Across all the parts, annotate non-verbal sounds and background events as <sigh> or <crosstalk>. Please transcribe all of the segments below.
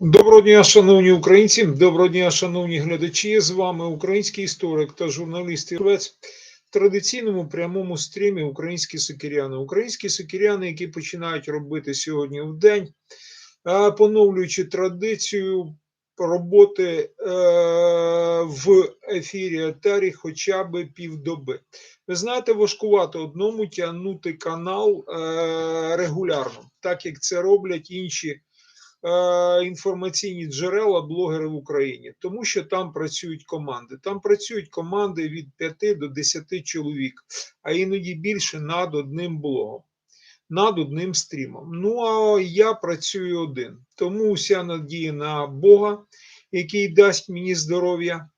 Доброго дня, шановні українці, доброго дня, шановні глядачі. З вами український історик та журналіст Ірвець в традиційному прямому стрімі Українські сокиряни. Українські сокиряни, які починають робити сьогодні в день, е, поновлюючи традицію роботи е, в ефірі Етері хоча б півдоби. Ви знаєте, важкувато одному тягнути канал е, регулярно, так як це роблять інші інформаційні джерела блогери в Україні, тому що там працюють команди. Там працюють команди від 5 до 10 чоловік, а іноді більше над одним блогом, над одним стрімом. Ну а я працюю один. Тому вся надія на Бога, який дасть мені здоров'я,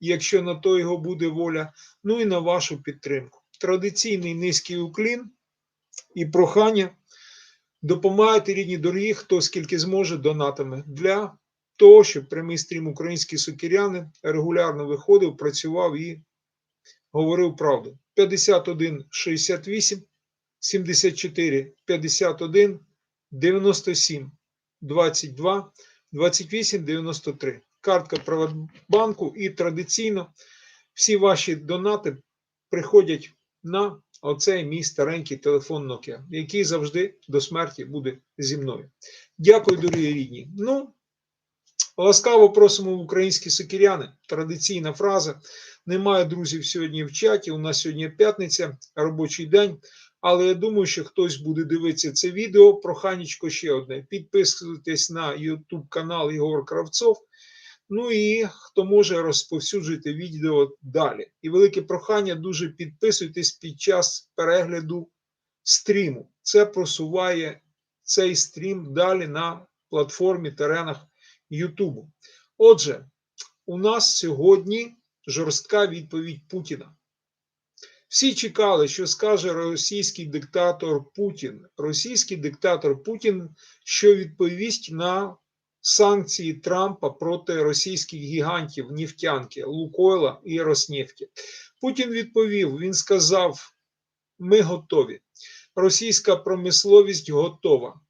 якщо на то його буде воля, ну і на вашу підтримку. Традиційний низький уклін і прохання. Допомагайте рідні дорогі, хто скільки зможе донатами для того, щоб прямий стрім українські сокиряни регулярно виходив, працював і говорив правду. 51 68 74 51 97 22 28 93. Картка Приватбанку і традиційно всі ваші донати приходять на оцей мій старенький телефон Nokia, який завжди до смерті буде зі мною. Дякую, дорогі рідні. Ну, ласкаво просимо в українські сокиряни. Традиційна фраза. Немає друзів сьогодні в чаті. У нас сьогодні п'ятниця, робочий день. Але я думаю, що хтось буде дивитися це відео. Проханечко ще одне. Підписуйтесь на YouTube канал Ігор Кравцов. Ну і хто може розповсюджуйте відео далі. І велике прохання дуже підписуйтесь під час перегляду стріму. Це просуває цей стрім далі на платформі теренах Ютубу. Отже, у нас сьогодні жорстка відповідь Путіна. Всі чекали, що скаже російський диктатор Путін. Російський диктатор Путін, що відповість на санкції Трампа проти російських гігантів нефтянки Лукойла і Роснефті. Путін відповів: він сказав: ми готові. Російська промисловість готова.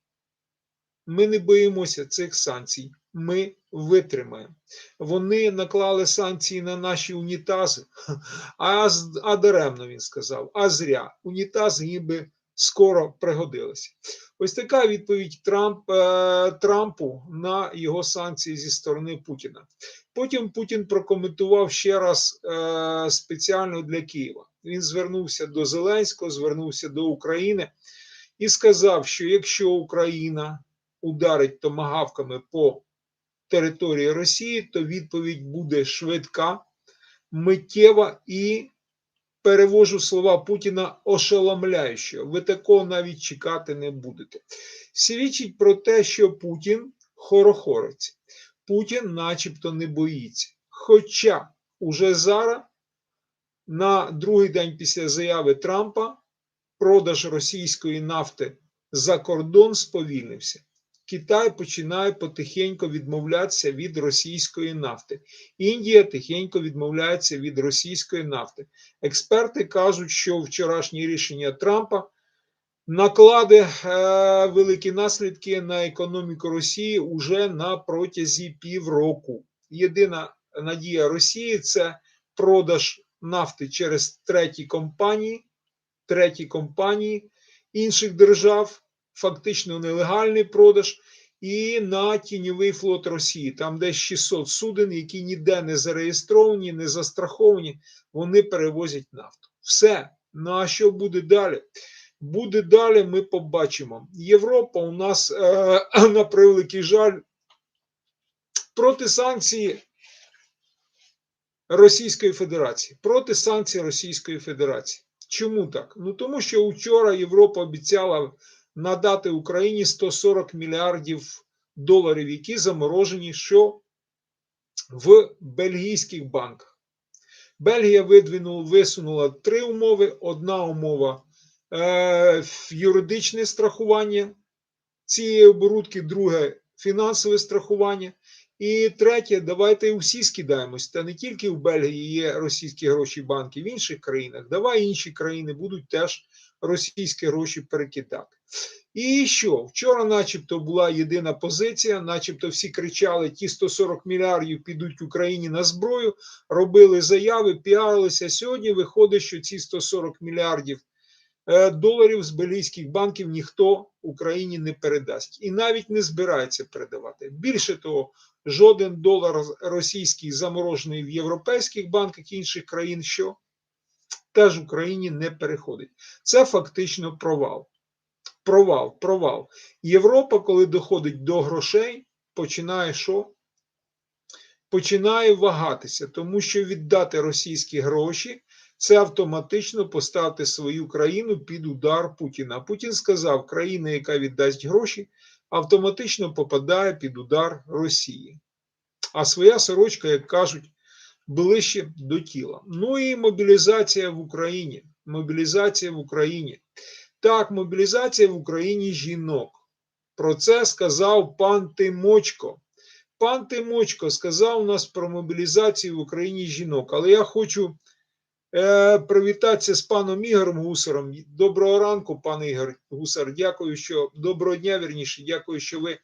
Ми не боїмося цих санкцій. Ми витримаємо. Вони наклали санкції на наші унітази, <laughs> а, а даремно він сказав, а зря унітази ніби скоро пригодилися. Ось така відповідь Трамп, е, Трампу на його санкції зі сторони Путіна. Потім Путін прокоментував ще раз е, спеціально для Києва. Він звернувся до Зеленського, звернувся до України і сказав, що якщо Україна ударить томагавками по території Росії, то відповідь буде швидка, миттєва і перевожу слова Путіна ошеломляюче. Ви такого навіть чекати не будете. Свідчить про те, що Путін хорохорець. Путін начебто не боїться. Хоча уже зараз, на другий день після заяви Трампа, продаж російської нафти за кордон сповільнився. Китай починає потихеньку відмовлятися від російської нафти. Індія тихенько відмовляється від російської нафти. Експерти кажуть, що вчорашнє рішення Трампа накладе е, великі наслідки на економіку Росії уже на протязі півроку. Єдина надія Росії це продаж нафти через треті компанії, треті компанії інших держав фактично нелегальний продаж, і на тіньовий флот Росії. Там десь 600 суден, які ніде не зареєстровані, не застраховані, вони перевозять нафту. Все. Ну а що буде далі? Буде далі, ми побачимо. Європа у нас, е, <clears throat> на превеликий жаль, проти санкцій Російської Федерації. Проти санкцій Російської Федерації. Чому так? Ну тому що вчора Європа обіцяла надати Україні 140 мільярдів доларів, які заморожені що в бельгійських банках. Бельгія видвинула, висунула три умови. Одна умова е, юридичне страхування цієї оборудки, друге фінансове страхування. І третє, давайте усі скидаємось. Та не тільки в Бельгії є російські гроші банки, в інших країнах. Давай інші країни будуть теж російські гроші перекидати. І що? Вчора, начебто, була єдина позиція, начебто всі кричали: ті 140 мільярдів підуть Україні на зброю, робили заяви, піарилися. Сьогодні виходить, що ці 140 мільярдів доларів з бельгійських банків ніхто Україні не передасть і навіть не збирається передавати. Більше того, жоден долар російський заморожений в європейських банках інших країн, що теж Україні не переходить. Це фактично провал. Провал, провал. Європа, коли доходить до грошей, починає що? Починає вагатися, тому що віддати російські гроші це автоматично поставити свою країну під удар Путіна. Путін сказав, країна, яка віддасть гроші, автоматично попадає під удар Росії. А своя сорочка, як кажуть, ближче до тіла. Ну і мобілізація в Україні. Мобілізація в Україні. Так, мобілізація в Україні жінок. Про це сказав пан Тимочко. Пан Тимочко сказав у нас про мобілізацію в Україні жінок. Але я хочу привітатися з паном Ігорем Гусаром. Доброго ранку, пан Ігор Гусар. Дякую, що доброго дня, вірніше. Дякую, що ви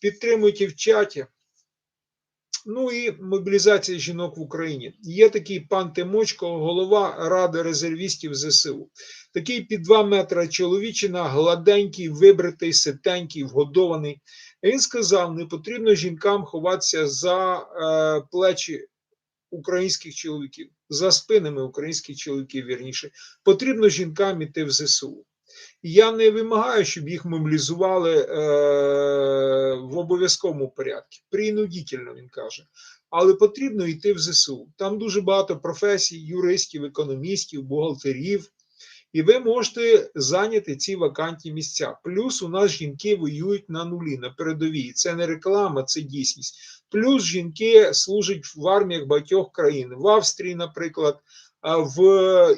підтримуєте в чаті. Ну і мобілізація жінок в Україні. Є такий пан Тимочко, голова Ради резервістів ЗСУ. Такий під 2 метри чоловічина, гладенький, вибритий, ситенький, вгодований. Він сказав: не потрібно жінкам ховатися за е, плечі українських чоловіків, за спинами українських чоловіків, вірніше. Потрібно жінкам іти в ЗСУ. Я не вимагаю, щоб їх мобілізували е, в обов'язковому порядку. Принудительно, він каже. Але потрібно йти в ЗСУ. Там дуже багато професій, юристів, економістів, бухгалтерів. І ви можете зайняти ці вакантні місця. Плюс у нас жінки воюють на нулі, на передовій. Це не реклама, це дійсність. Плюс жінки служать в арміях багатьох країн. В Австрії, наприклад, в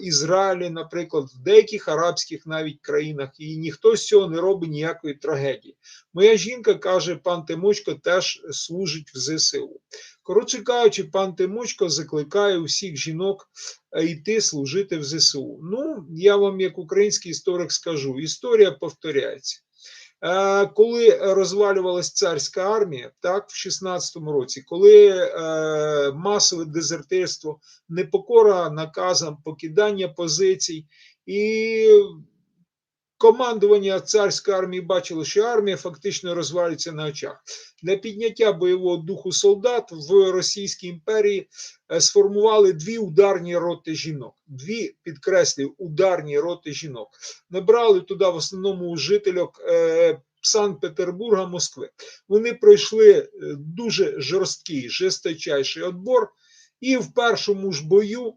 Ізраїлі, наприклад, в деяких арабських навіть країнах, і ніхто з цього не робить ніякої трагедії. Моя жінка каже, пан Тимочко теж служить в ЗСУ. Коротше кажучи, пан Тимочко закликає усіх жінок йти служити в ЗСУ. Ну, я вам, як український історик, скажу: історія повторяється. Коли розвалювалась царська армія, так, в 16-му році, коли е, масове дезертирство, непокора наказам, покидання позицій, і командування царської армії бачило, що армія фактично розвалюється на очах. Для підняття бойового духу солдат в Російській імперії сформували дві ударні роти жінок. Дві підкреслюю, ударні роти жінок. Набрали туди в основному жительок е, Санкт-Петербурга, Москви. Вони пройшли дуже жорсткий, жесточайший отбор, і в першому ж бою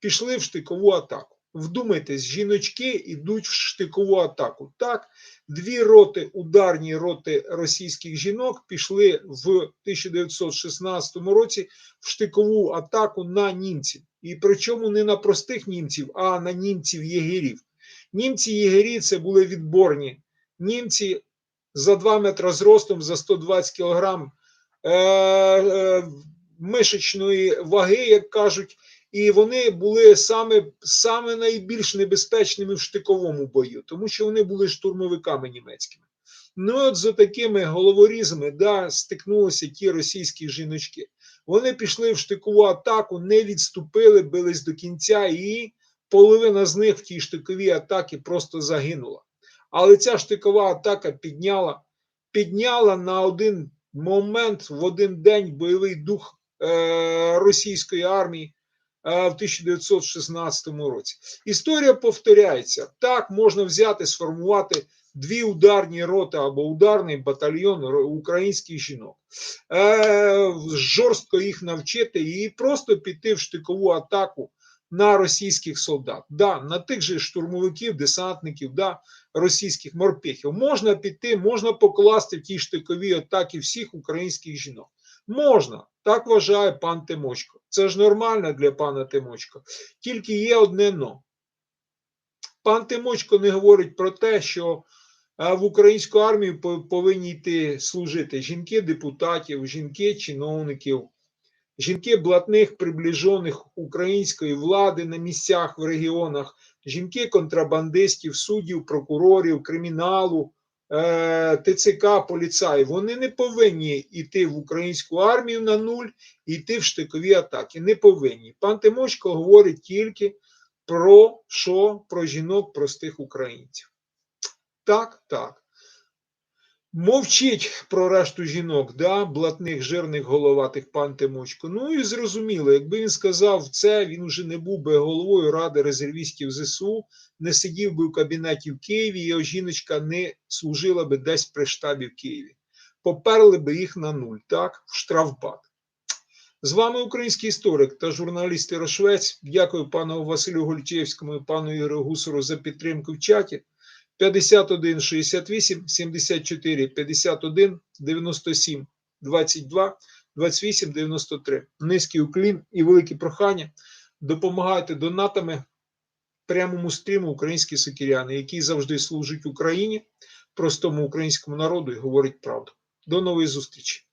пішли в штикову атаку. Вдумайтесь, жіночки йдуть в штикову атаку. Так, дві роти, ударні роти російських жінок пішли в 1916 році в штикову атаку на німців. І причому не на простих німців, а на німців-єгерів. Німці-єгері це були відборні німці за 2 метри зростом, за 120 кілограм е- е- мишечної ваги, як кажуть. І вони були саме саме найбільш небезпечними в штиковому бою, тому що вони були штурмовиками німецькими. Ну, от за такими головорізами да, стикнулися ті російські жіночки. Вони пішли в штикову атаку, не відступили, бились до кінця, і половина з них в тій штиковій атаці просто загинула. Але ця штикова атака підняла підняла на один момент в один день бойовий дух е, російської армії в 1916 році. Історія повторяється. Так можна взяти, сформувати дві ударні роти або ударний батальйон українських жінок, е, жорстко їх навчити і просто піти в штикову атаку на російських солдат, да, на тих же штурмовиків, десантників, да, російських морпехів. Можна піти, можна покласти в ті штикові атаки всіх українських жінок. Можна, так вважає пан Тимочко. Це ж нормально для пана Тимочко. Тільки є одне но. Пан Тимочко не говорить про те, що в українську армію повинні йти служити жінки депутатів, жінки чиновників, жінки блатних, приближених української влади на місцях в регіонах, жінки контрабандистів, суддів, прокурорів, криміналу, е, ТЦК, поліцаї, вони не повинні йти в українську армію на нуль і йти в штикові атаки. Не повинні. Пан Тимошко говорить тільки про що? Про жінок простих українців. Так, так. Мовчить про решту жінок, да, блатних, жирних, головатих пан Тимочко. Ну і зрозуміло, якби він сказав це, він уже не був би головою Ради резервістів ЗСУ, не сидів би в кабінеті в Києві, його жіночка не служила би десь при штабі в Києві. Поперли би їх на нуль, так, в штрафбат. З вами український історик та журналіст Ірошвець. Дякую пану Василю Гольчевському і пану Ігорю Гусару за підтримку в чаті. 51 68 74 51 97 22 28 93. Низький уклін і великі прохання. Допомагайте донатами прямому стріму українські сокиряни, які завжди служать Україні, простому українському народу і говорить правду. До нової зустрічі!